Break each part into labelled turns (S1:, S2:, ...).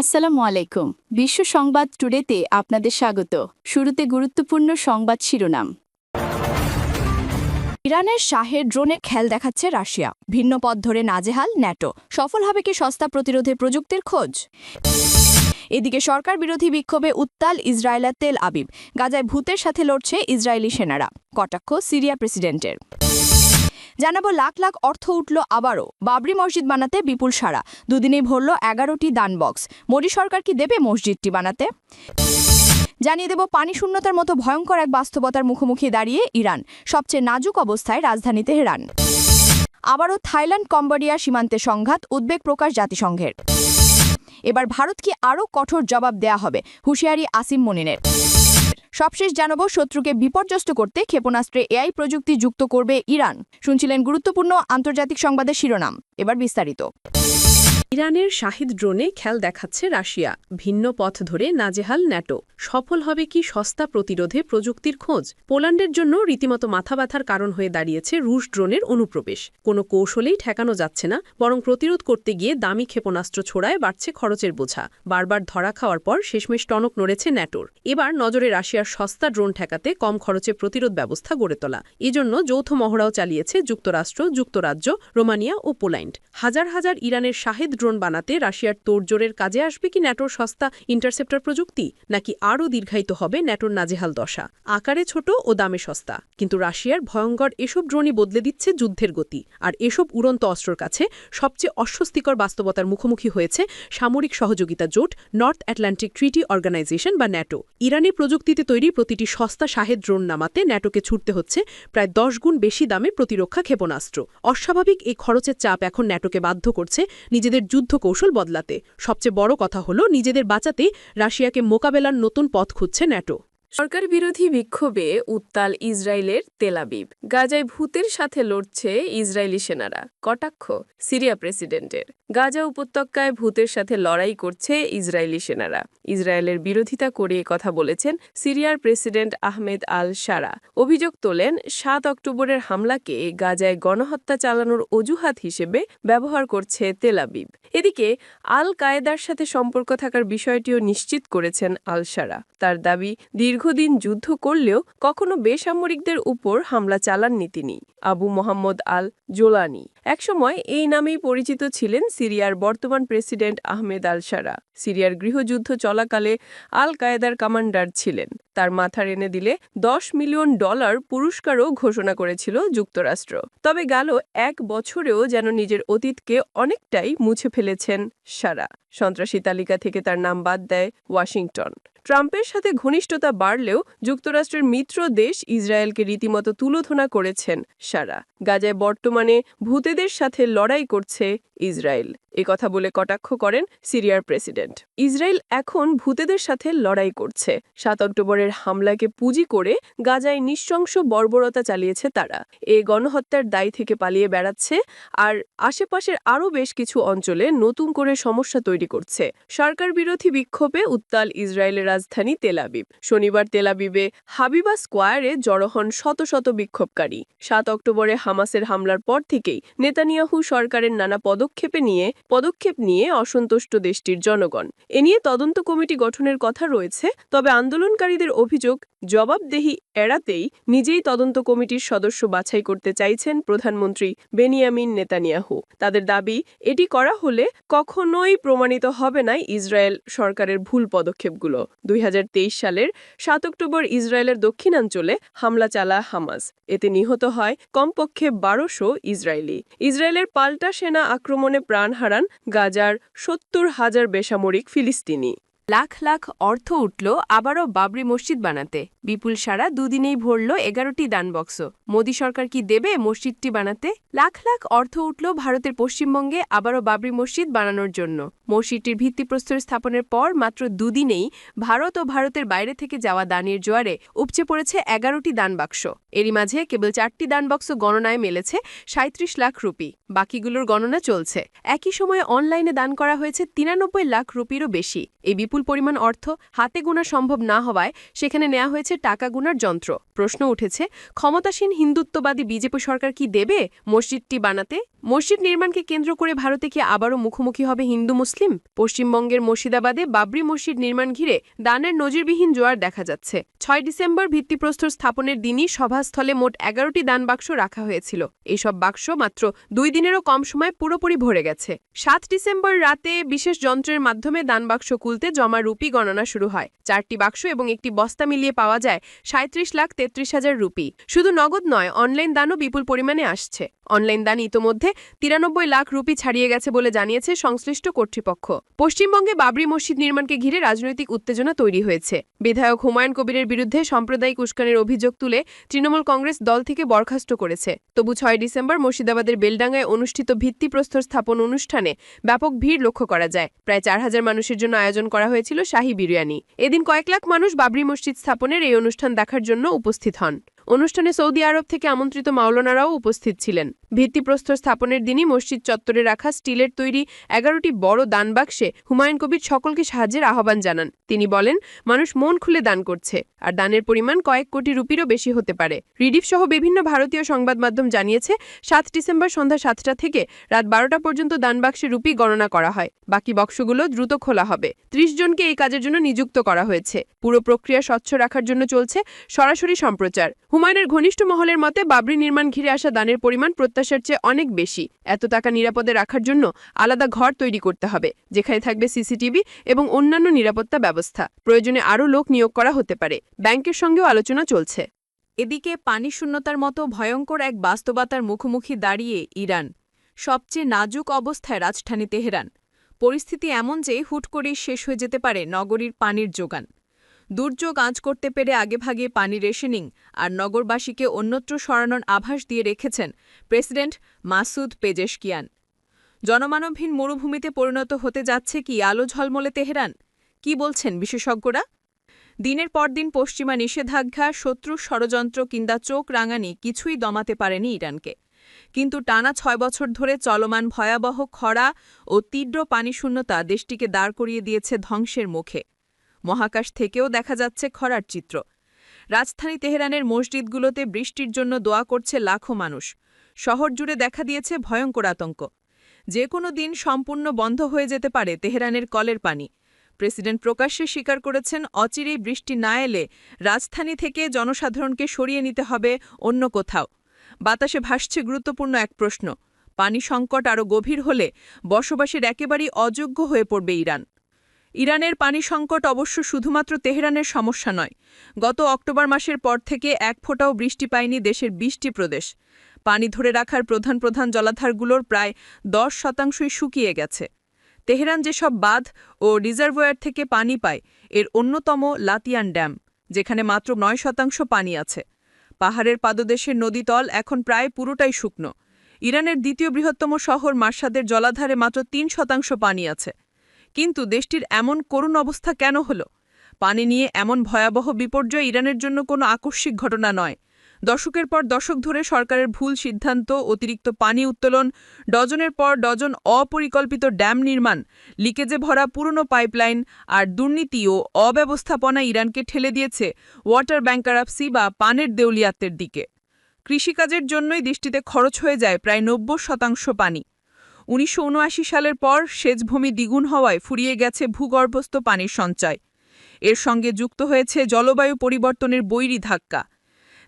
S1: আসসালামু আলাইকুম বিশ্ব সংবাদ টুডেতে আপনাদের স্বাগত শুরুতে গুরুত্বপূর্ণ সংবাদ শিরোনাম ইরানের শাহের ড্রোনে খেল দেখাচ্ছে রাশিয়া ভিন্ন পথ ধরে নাজেহাল ন্যাটো সফল হবে কি সস্তা প্রতিরোধে প্রযুক্তির খোঁজ এদিকে সরকার বিরোধী বিক্ষোভে উত্তাল ইসরায়েলের তেল আবিব গাজায় ভূতের সাথে লড়ছে ইসরায়েলি সেনারা কটাক্ষ সিরিয়া প্রেসিডেন্টের জানাবো লাখ লাখ অর্থ উঠল আবারও বাবরি মসজিদ বানাতে বিপুল সারা দুদিনেই ভরল এগারোটি দান বক্স মোদী সরকার কি দেবে মসজিদটি বানাতে জানিয়ে দেব পানি শূন্যতার মতো ভয়ঙ্কর এক বাস্তবতার মুখোমুখি দাঁড়িয়ে ইরান সবচেয়ে নাজুক অবস্থায় রাজধানীতে হেরান আবারও থাইল্যান্ড কম্বোডিয়া সীমান্তে সংঘাত উদ্বেগ প্রকাশ জাতিসংঘের এবার ভারতকে আরও কঠোর জবাব দেয়া হবে হুঁশিয়ারি আসিম মনিনের সবশেষ জানব শত্রুকে বিপর্যস্ত করতে ক্ষেপণাস্ত্রে এআই প্রযুক্তি যুক্ত করবে ইরান শুনছিলেন গুরুত্বপূর্ণ আন্তর্জাতিক সংবাদের শিরোনাম এবার বিস্তারিত ইরানের শাহিদ ড্রোনে খেল দেখাচ্ছে রাশিয়া ভিন্ন পথ ধরে নাজেহাল ন্যাটো সফল হবে কি সস্তা প্রতিরোধে প্রযুক্তির খোঁজ পোল্যান্ডের জন্য রীতিমতো মাথাবাথার কারণ হয়ে দাঁড়িয়েছে রুশ ড্রোনের অনুপ্রবেশ কোনো কৌশলেই ঠেকানো যাচ্ছে না বরং প্রতিরোধ করতে গিয়ে দামি ক্ষেপণাস্ত্র ছোড়ায় বাড়ছে খরচের বোঝা বারবার ধরা খাওয়ার পর শেষমেশ টনক নড়েছে ন্যাটোর এবার নজরে রাশিয়ার সস্তা ড্রোন ঠেকাতে কম খরচে প্রতিরোধ ব্যবস্থা গড়ে তোলা এজন্য যৌথ মহড়াও চালিয়েছে যুক্তরাষ্ট্র যুক্তরাজ্য রোমানিয়া ও পোল্যান্ড হাজার হাজার ইরানের শাহেদ ড্রোন বানাতে রাশিয়ার তোড়জোড়ের কাজে আসবে কি ন্যাটোর সস্তা ইন্টারসেপ্টর প্রযুক্তি নাকি আরও দীর্ঘায়িত হবে ন্যাটোর নাজেহাল দশা আকারে ছোট ও দামে সস্তা কিন্তু রাশিয়ার ভয়ঙ্কর এসব ড্রোনই বদলে দিচ্ছে যুদ্ধের গতি আর এসব উড়ন্ত অস্ত্রর কাছে সবচেয়ে অস্বস্তিকর বাস্তবতার মুখোমুখি হয়েছে সামরিক সহযোগিতা জোট নর্থ অ্যাটলান্টিক ট্রিটি অর্গানাইজেশন বা ন্যাটো ইরানি প্রযুক্তিতে তৈরি প্রতিটি সস্তা শাহেদ ড্রোন নামাতে ন্যাটোকে ছুটতে হচ্ছে প্রায় দশ গুণ বেশি দামে প্রতিরক্ষা ক্ষেপণাস্ত্র অস্বাভাবিক এই খরচের চাপ এখন ন্যাটোকে বাধ্য করছে নিজেদের যুদ্ধ কৌশল বদলাতে সবচেয়ে বড় কথা হলো নিজেদের বাঁচাতে রাশিয়াকে মোকাবেলার নতুন পথ খুঁজছে ন্যাটো সরকার বিরোধী বিক্ষোভে উত্তাল ইসরায়েলের তেলাবিব গাজায় ভূতের সাথে লড়ছে ইসরায়েলি সেনারা কটাক্ষ সিরিয়া প্রেসিডেন্টের গাজা উপত্যকায় ভূতের সাথে লড়াই করছে ইসরায়েলি সেনারা ইসরায়েলের বিরোধিতা করে কথা বলেছেন সিরিয়ার প্রেসিডেন্ট আহমেদ আল সারা অভিযোগ তোলেন সাত অক্টোবরের হামলাকে গাজায় গণহত্যা চালানোর অজুহাত হিসেবে ব্যবহার করছে তেলাবিব এদিকে আল কায়েদার সাথে সম্পর্ক থাকার বিষয়টিও নিশ্চিত করেছেন আল সারা তার দাবি দীর্ঘ দীর্ঘদিন যুদ্ধ করলেও কখনো বেসামরিকদের উপর হামলা চালাননি তিনি আবু মোহাম্মদ আল জোলানি একসময় এই নামেই পরিচিত ছিলেন সিরিয়ার বর্তমান প্রেসিডেন্ট আহমেদ আল সারা সিরিয়ার গৃহযুদ্ধ চলাকালে আল কায়েদার কমান্ডার ছিলেন তার মাথা এনে দিলে দশ মিলিয়ন ডলার পুরস্কারও ঘোষণা করেছিল যুক্তরাষ্ট্র তবে গেল এক বছরেও যেন নিজের অতীতকে অনেকটাই মুছে ফেলেছেন সারা সন্ত্রাসী তালিকা থেকে তার নাম বাদ দেয় ওয়াশিংটন ট্রাম্পের সাথে ঘনিষ্ঠতা বাড়লেও যুক্তরাষ্ট্রের মিত্র দেশ ইসরায়েলকে রীতিমতো তুলোধনা করেছেন সারা গাজায় বর্তমানে ভূতেদের সাথে লড়াই করছে ইসরায়েল এ কথা বলে কটাক্ষ করেন সিরিয়ার প্রেসিডেন্ট ইসরায়েল এখন ভূতেদের সাথে লড়াই করছে সাত অক্টোবরের হামলাকে পুঁজি করে গাজায় নিঃশংস বর্বরতা চালিয়েছে তারা এ গণহত্যার দায় থেকে পালিয়ে বেড়াচ্ছে আর আশেপাশের আরও বেশ কিছু অঞ্চলে নতুন করে সমস্যা তৈরি করছে সরকার বিরোধী বিক্ষোভে উত্তাল ইসরায়েলের রাজধানী তেলাবিব শনিবার তেলাবিবে হাবিবা স্কোয়ারে জড়ো হন শত শত বিক্ষোভকারী সাত অক্টোবরে হামাসের হামলার পর থেকেই নেতানিয়াহু সরকারের নানা পদক্ষেপে নিয়ে পদক্ষেপ নিয়ে অসন্তুষ্ট দেশটির জনগণ এ নিয়ে তদন্ত কমিটি গঠনের কথা রয়েছে তবে আন্দোলনকারীদের অভিযোগ জবাবদেহি এড়াতেই নিজেই তদন্ত কমিটির সদস্য বাছাই করতে চাইছেন প্রধানমন্ত্রী বেনিয়ামিন নেতানিয়াহু তাদের দাবি এটি করা হলে কখনোই প্রমাণিত হবে না ইসরায়েল সরকারের ভুল পদক্ষেপগুলো দুই সালের সাত অক্টোবর ইসরায়েলের দক্ষিণাঞ্চলে হামলা চালা হামাস এতে নিহত হয় কমপক্ষে বারোশো ইসরায়েলি ইসরায়েলের পাল্টা সেনা আক্রমণে প্রাণ হারা হারান গাজার সত্তর হাজার বেসামরিক ফিলিস্তিনি লাখ লাখ অর্থ উঠল আবারও বাবরি মসজিদ বানাতে বিপুল সারা দুদিনেই ভরল এগারোটি দানবক্স মোদি সরকার কি দেবে মসজিদটি বানাতে লাখ লাখ অর্থ উঠল ভারতের পশ্চিমবঙ্গে আবারও বাবরি মসজিদ বানানোর জন্য মসজিদটির ভিত্তিপ্রস্তর স্থাপনের পর মাত্র দুদিনেই ভারত ও ভারতের বাইরে থেকে যাওয়া দানের জোয়ারে উপচে পড়েছে এগারোটি দানবাক্স এরই মাঝে কেবল চারটি দানবাক্স গণনায় মেলেছে সাঁত্রিশ লাখ রুপি বাকিগুলোর গণনা চলছে একই সময়ে অনলাইনে দান করা হয়েছে তিরানব্বই লাখ রুপিরও বেশি এই বিপুল পরিমাণ অর্থ হাতে গোনা সম্ভব না হওয়ায় সেখানে নেওয়া হয়েছে টাকা গোনার যন্ত্র প্রশ্ন উঠেছে ক্ষমতাসীন হিন্দুত্ববাদী বিজেপি সরকার কি দেবে মসজিদটি বানাতে মসজিদ নির্মাণকে কেন্দ্র করে ভারতে কি আবারও মুখোমুখি হবে হিন্দু মুসলিম পশ্চিমবঙ্গের মুর্শিদাবাদে বাবরি মসজিদ নির্মাণ ঘিরে দানের নজিরবিহীন জোয়ার দেখা যাচ্ছে ছয় ডিসেম্বর ভিত্তিপ্রস্তর স্থাপনের দিনই সভাস্থলে মোট এগারোটি দান বাক্স রাখা হয়েছিল এইসব বাক্স মাত্র দুই দিনেরও কম সময় পুরোপুরি ভরে গেছে সাত ডিসেম্বর রাতে বিশেষ যন্ত্রের মাধ্যমে দান বাক্স কুলতে জমা রুপি গণনা শুরু হয় চারটি বাক্স এবং একটি বস্তা মিলিয়ে পাওয়া যায় সাঁত্রিশ লাখ তেত্রিশ হাজার রুপি শুধু নগদ নয় অনলাইন দানও বিপুল পরিমাণে আসছে অনলাইন দান ইতোমধ্যে তিরানব্বই লাখ রুপি ছাড়িয়ে গেছে বলে জানিয়েছে সংশ্লিষ্ট কর্তৃপক্ষ পশ্চিমবঙ্গে বাবরি মসজিদ নির্মাণকে ঘিরে রাজনৈতিক উত্তেজনা তৈরি হয়েছে বিধায়ক হুমায়ুন কবিরের বিরুদ্ধে সাম্প্রদায়িক উস্কানের অভিযোগ তুলে তৃণমূল কংগ্রেস দল থেকে বরখাস্ত করেছে তবু ছয় ডিসেম্বর মুর্শিদাবাদের বেলডাঙ্গায় অনুষ্ঠিত ভিত্তিপ্রস্তর স্থাপন অনুষ্ঠানে ব্যাপক ভিড় লক্ষ্য করা যায় প্রায় চার হাজার মানুষের জন্য আয়োজন করা হয়েছিল শাহী বিরিয়ানি এদিন কয়েক লাখ মানুষ বাবরি মসজিদ স্থাপনের এই অনুষ্ঠান দেখার জন্য উপস্থিত হন অনুষ্ঠানে সৌদি আরব থেকে আমন্ত্রিত মাওলানারাও উপস্থিত ছিলেন ভিত্তিপ্রস্তর স্থাপনের দিনই মসজিদ চত্বরে রাখা স্টিলের তৈরি এগারোটি বড় দানবাক্সে হুমায়ুন কবির সকলকে সাহায্যের আহ্বান জানান তিনি বলেন মানুষ মন খুলে দান করছে আর দানের পরিমাণ কয়েক কোটি রুপিরও বেশি হতে পারে রিডিফ সহ বিভিন্ন ভারতীয় সংবাদ মাধ্যম জানিয়েছে সাত ডিসেম্বর সন্ধ্যা সাতটা থেকে রাত বারোটা পর্যন্ত দানবাক্সে রুপি গণনা করা হয় বাকি বক্সগুলো দ্রুত খোলা হবে ত্রিশ জনকে এই কাজের জন্য নিযুক্ত করা হয়েছে পুরো প্রক্রিয়া স্বচ্ছ রাখার জন্য চলছে সরাসরি সম্প্রচার হুমায়ুনের ঘনিষ্ঠ মহলের মতে বাবরি নির্মাণ ঘিরে আসা দানের পরিমাণ প্রত্যাশার চেয়ে অনেক বেশি এত টাকা নিরাপদে রাখার জন্য আলাদা ঘর তৈরি করতে হবে যেখানে থাকবে সিসিটিভি এবং অন্যান্য নিরাপত্তা ব্যবস্থা প্রয়োজনে আরও লোক নিয়োগ করা হতে পারে ব্যাংকের সঙ্গেও আলোচনা চলছে এদিকে পানি শূন্যতার মতো ভয়ঙ্কর এক বাস্তবতার মুখোমুখি দাঁড়িয়ে ইরান সবচেয়ে নাজুক অবস্থায় রাজধানী তেহরান পরিস্থিতি এমন যে হুট করেই শেষ হয়ে যেতে পারে নগরীর পানির যোগান দুর্যোগ আঁচ করতে পেরে আগেভাগে পানি রেশনিং আর নগরবাসীকে অন্যত্র সরানোর আভাস দিয়ে রেখেছেন প্রেসিডেন্ট মাসুদ পেজেশকিয়ান জনমানবহীন মরুভূমিতে পরিণত হতে যাচ্ছে কি আলো ঝলমলে তেহরান কি বলছেন বিশেষজ্ঞরা দিনের পর দিন পশ্চিমা নিষেধাজ্ঞা শত্রু ষড়যন্ত্র কিংবা চোখ রাঙানি কিছুই দমাতে পারেনি ইরানকে কিন্তু টানা ছয় বছর ধরে চলমান ভয়াবহ খরা ও তীব্র পানিশূন্যতা দেশটিকে দাঁড় করিয়ে দিয়েছে ধ্বংসের মুখে মহাকাশ থেকেও দেখা যাচ্ছে খরার চিত্র রাজধানী তেহরানের মসজিদগুলোতে বৃষ্টির জন্য দোয়া করছে লাখো মানুষ শহর জুড়ে দেখা দিয়েছে ভয়ঙ্কর আতঙ্ক যে কোনো দিন সম্পূর্ণ বন্ধ হয়ে যেতে পারে তেহরানের কলের পানি প্রেসিডেন্ট প্রকাশ্যে স্বীকার করেছেন অচিরেই বৃষ্টি না এলে রাজধানী থেকে জনসাধারণকে সরিয়ে নিতে হবে অন্য কোথাও বাতাসে ভাসছে গুরুত্বপূর্ণ এক প্রশ্ন পানি সংকট আরও গভীর হলে বসবাসের একেবারেই অযোগ্য হয়ে পড়বে ইরান ইরানের পানি সংকট অবশ্য শুধুমাত্র তেহরানের সমস্যা নয় গত অক্টোবর মাসের পর থেকে এক ফোঁটাও বৃষ্টি পায়নি দেশের বিশটি প্রদেশ পানি ধরে রাখার প্রধান প্রধান জলাধারগুলোর প্রায় দশ শতাংশই শুকিয়ে গেছে তেহরান যেসব বাঁধ ও রিজার্ভয়ার থেকে পানি পায় এর অন্যতম লাতিয়ান ড্যাম যেখানে মাত্র নয় শতাংশ পানি আছে পাহাড়ের পাদদেশের নদীতল এখন প্রায় পুরোটাই শুকনো ইরানের দ্বিতীয় বৃহত্তম শহর মার্শাদের জলাধারে মাত্র তিন শতাংশ পানি আছে কিন্তু দেশটির এমন করুণ অবস্থা কেন হল পানি নিয়ে এমন ভয়াবহ বিপর্যয় ইরানের জন্য কোনো আকস্মিক ঘটনা নয় দশকের পর দশক ধরে সরকারের ভুল সিদ্ধান্ত অতিরিক্ত পানি উত্তোলন ডজনের পর ডজন অপরিকল্পিত ড্যাম নির্মাণ লিকেজে ভরা পুরনো পাইপলাইন আর দুর্নীতি ও অব্যবস্থাপনা ইরানকে ঠেলে দিয়েছে ওয়াটার ব্যাংকারাপসি বা পানের দেউলিয়াত্তের দিকে কৃষিকাজের জন্যই দৃষ্টিতে খরচ হয়ে যায় প্রায় নব্বই শতাংশ পানি উনিশশো সালের পর সেচভূমি দ্বিগুণ হওয়ায় ফুরিয়ে গেছে ভূগর্ভস্থ পানির সঞ্চয় এর সঙ্গে যুক্ত হয়েছে জলবায়ু পরিবর্তনের বৈরী ধাক্কা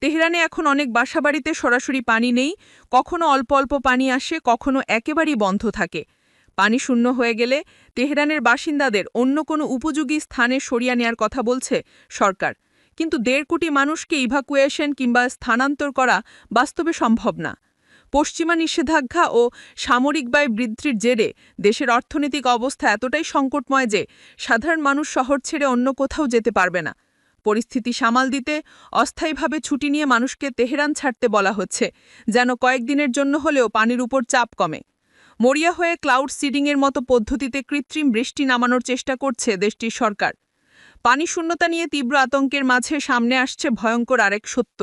S1: তেহরানে এখন অনেক বাসাবাড়িতে সরাসরি পানি নেই কখনো অল্প অল্প পানি আসে কখনো একেবারেই বন্ধ থাকে পানি শূন্য হয়ে গেলে তেহরানের বাসিন্দাদের অন্য কোনো উপযোগী স্থানে সরিয়ে নেয়ার কথা বলছে সরকার কিন্তু দেড় কোটি মানুষকে ইভাকুয়েশন কিংবা স্থানান্তর করা বাস্তবে সম্ভব না পশ্চিমা নিষেধাজ্ঞা ও সামরিক ব্যয় বৃদ্ধির জেরে দেশের অর্থনৈতিক অবস্থা এতটাই সংকটময় যে সাধারণ মানুষ শহর ছেড়ে অন্য কোথাও যেতে পারবে না পরিস্থিতি সামাল দিতে অস্থায়ীভাবে ছুটি নিয়ে মানুষকে তেহরান ছাড়তে বলা হচ্ছে যেন কয়েকদিনের জন্য হলেও পানির উপর চাপ কমে মরিয়া হয়ে ক্লাউড সিডিংয়ের মতো পদ্ধতিতে কৃত্রিম বৃষ্টি নামানোর চেষ্টা করছে দেশটির সরকার পানি শূন্যতা নিয়ে তীব্র আতঙ্কের মাঝে সামনে আসছে ভয়ঙ্কর আরেক সত্য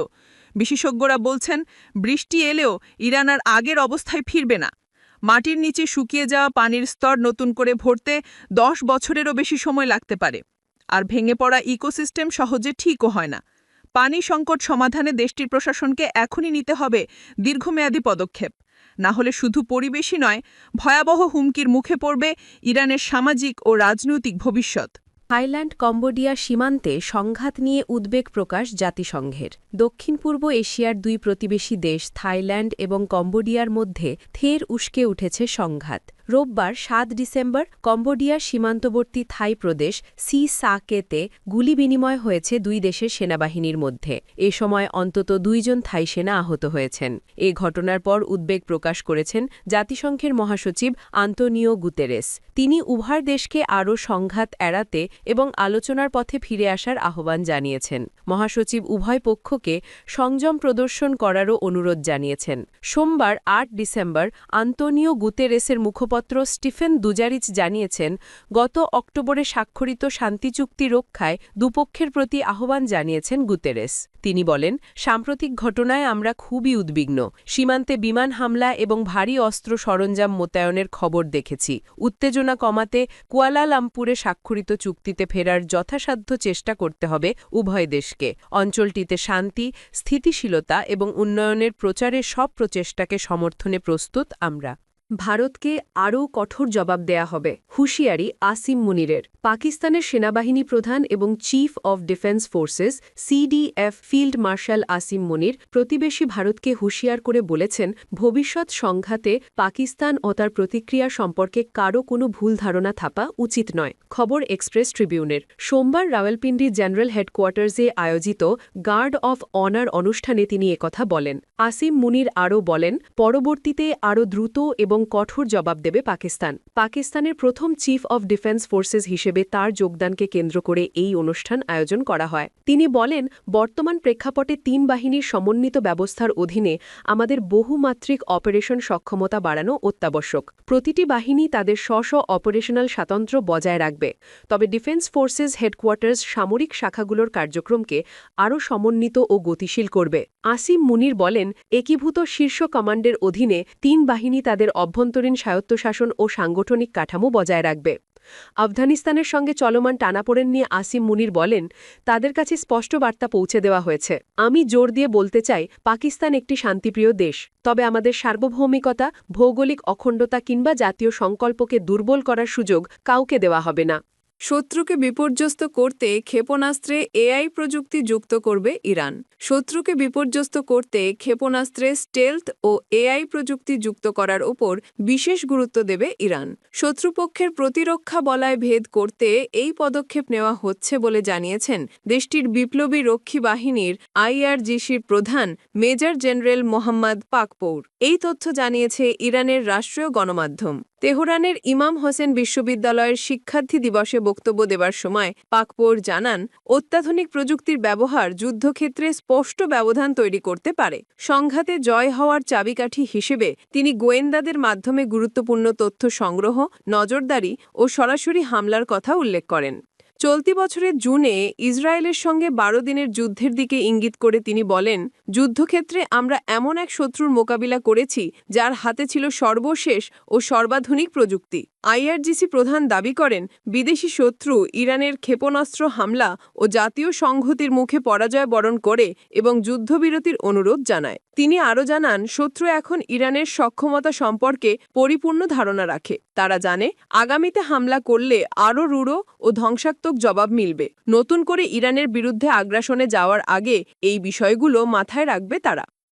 S1: বিশেষজ্ঞরা বলছেন বৃষ্টি এলেও ইরান আর আগের অবস্থায় ফিরবে না মাটির নিচে শুকিয়ে যাওয়া পানির স্তর নতুন করে ভরতে দশ বছরেরও বেশি সময় লাগতে পারে আর ভেঙে পড়া ইকোসিস্টেম সহজে ঠিকও হয় না পানি সংকট সমাধানে দেশটির প্রশাসনকে এখনই নিতে হবে দীর্ঘমেয়াদী পদক্ষেপ না হলে শুধু পরিবেশই নয় ভয়াবহ হুমকির মুখে পড়বে ইরানের সামাজিক ও রাজনৈতিক ভবিষ্যৎ থাইল্যান্ড কম্বোডিয়া সীমান্তে সংঘাত নিয়ে উদ্বেগ প্রকাশ জাতিসংঘের দক্ষিণ পূর্ব এশিয়ার দুই প্রতিবেশী দেশ থাইল্যান্ড এবং কম্বোডিয়ার মধ্যে থের উস্কে উঠেছে সংঘাত রোববার সাত ডিসেম্বর কম্বোডিয়ার সীমান্তবর্তী থাই প্রদেশ সি সাকেতে গুলি বিনিময় হয়েছে দুই দেশের সেনাবাহিনীর মধ্যে এ সময় অন্তত দুইজন থাই সেনা আহত হয়েছেন এ ঘটনার পর উদ্বেগ প্রকাশ করেছেন জাতিসংঘের মহাসচিব আন্তোনিও গুতেরেস তিনি উভয় দেশকে আরও সংঘাত এড়াতে এবং আলোচনার পথে ফিরে আসার আহ্বান জানিয়েছেন মহাসচিব উভয় পক্ষকে সংযম প্রদর্শন করারও অনুরোধ জানিয়েছেন সোমবার আট ডিসেম্বর আন্তোনিও গুতেরেসের মুখপত্র মুখপাত্র স্টিফেন দুজারিচ জানিয়েছেন গত অক্টোবরে স্বাক্ষরিত শান্তি চুক্তি রক্ষায় দুপক্ষের প্রতি আহ্বান জানিয়েছেন গুতেরেস তিনি বলেন সাম্প্রতিক ঘটনায় আমরা খুবই উদ্বিগ্ন সীমান্তে বিমান হামলা এবং ভারী অস্ত্র সরঞ্জাম মোতায়নের খবর দেখেছি উত্তেজনা কমাতে কুয়ালালামপুরে স্বাক্ষরিত চুক্তিতে ফেরার যথাসাধ্য চেষ্টা করতে হবে উভয় দেশকে অঞ্চলটিতে শান্তি স্থিতিশীলতা এবং উন্নয়নের প্রচারের সব প্রচেষ্টাকে সমর্থনে প্রস্তুত আমরা ভারতকে আরও কঠোর জবাব দেয়া হবে হুঁশিয়ারি আসিম মুনিরের পাকিস্তানের সেনাবাহিনী প্রধান এবং chief of defence forces CDF field marshal Asim Munir প্রতিবেশী ভারতকে হুঁশিয়ার করে বলেছেন ভবিষ্যৎ সংঘাতে পাকিস্তান ও তার প্রতিক্রিয়া সম্পর্কে কারও কোনো ভুল ধারণা থাপা উচিত নয় খবর এক্সপ্রেস ট্রিবিউনের সোমবার রাওয়ালপিন্ডি জেনারেল হেডকোয়ার্টার্সে আয়োজিত গার্ড অফ অনার অনুষ্ঠানে তিনি একথা বলেন আসিম মুনির আরও বলেন পরবর্তীতে আরও দ্রুত এবং এবং কঠোর জবাব দেবে পাকিস্তান পাকিস্তানের প্রথম চিফ অব ডিফেন্স ফোর্সেস হিসেবে তার যোগদানকে কেন্দ্র করে এই অনুষ্ঠান আয়োজন করা হয় তিনি বলেন বর্তমান প্রেক্ষাপটে তিন বাহিনীর সমন্বিত ব্যবস্থার অধীনে আমাদের বহুমাত্রিক অপারেশন সক্ষমতা বাড়ানো অত্যাবশ্যক প্রতিটি বাহিনী তাদের স্ব অপারেশনাল স্বাতন্ত্র্য বজায় রাখবে তবে ডিফেন্স ফোর্সেস হেডকোয়ার্টার্স সামরিক শাখাগুলোর কার্যক্রমকে আরও সমন্বিত ও গতিশীল করবে আসিম মুনির বলেন একীভূত শীর্ষ কমান্ডের অধীনে তিন বাহিনী তাদের অব অভ্যন্তরীণ স্বায়ত্তশাসন ও সাংগঠনিক কাঠামো বজায় রাখবে আফগানিস্তানের সঙ্গে চলমান টানাপোড়েন নিয়ে আসিম মুনির বলেন তাদের কাছে স্পষ্ট বার্তা পৌঁছে দেওয়া হয়েছে আমি জোর দিয়ে বলতে চাই পাকিস্তান একটি শান্তিপ্রিয় দেশ তবে আমাদের সার্বভৌমিকতা ভৌগোলিক অখণ্ডতা কিংবা জাতীয় সংকল্পকে দুর্বল করার সুযোগ কাউকে দেওয়া হবে না শত্রুকে বিপর্যস্ত করতে ক্ষেপণাস্ত্রে এআই প্রযুক্তি যুক্ত করবে ইরান শত্রুকে বিপর্যস্ত করতে ক্ষেপণাস্ত্রে স্টেলথ ও এআই প্রযুক্তি যুক্ত করার ওপর বিশেষ গুরুত্ব দেবে ইরান শত্রুপক্ষের প্রতিরক্ষা বলায় ভেদ করতে এই পদক্ষেপ নেওয়া হচ্ছে বলে জানিয়েছেন দেশটির বিপ্লবী রক্ষী বাহিনীর আইআরজিসির প্রধান মেজর জেনারেল মোহাম্মদ পাকপৌর এই তথ্য জানিয়েছে ইরানের রাষ্ট্রীয় গণমাধ্যম তেহরানের ইমাম হোসেন বিশ্ববিদ্যালয়ের শিক্ষার্থী দিবসে বক্তব্য দেবার সময় পাকপোর জানান অত্যাধুনিক প্রযুক্তির ব্যবহার যুদ্ধক্ষেত্রে স্পষ্ট ব্যবধান তৈরি করতে পারে সংঘাতে জয় হওয়ার চাবিকাঠি হিসেবে তিনি গোয়েন্দাদের মাধ্যমে গুরুত্বপূর্ণ তথ্য সংগ্রহ নজরদারি ও সরাসরি হামলার কথা উল্লেখ করেন চলতি বছরের জুনে ইসরায়েলের সঙ্গে বারো দিনের যুদ্ধের দিকে ইঙ্গিত করে তিনি বলেন যুদ্ধক্ষেত্রে আমরা এমন এক শত্রুর মোকাবিলা করেছি যার হাতে ছিল সর্বশেষ ও সর্বাধুনিক প্রযুক্তি আইআরজিসি প্রধান দাবি করেন বিদেশি শত্রু ইরানের ক্ষেপণাস্ত্র হামলা ও জাতীয় সংহতির মুখে পরাজয় বরণ করে এবং যুদ্ধবিরতির অনুরোধ জানায় তিনি আরও জানান শত্রু এখন ইরানের সক্ষমতা সম্পর্কে পরিপূর্ণ ধারণা রাখে তারা জানে আগামীতে হামলা করলে আরও রূঢ় ও ধ্বংসাত্মক জবাব মিলবে নতুন করে ইরানের বিরুদ্ধে আগ্রাসনে যাওয়ার আগে এই বিষয়গুলো মাথায় রাখবে তারা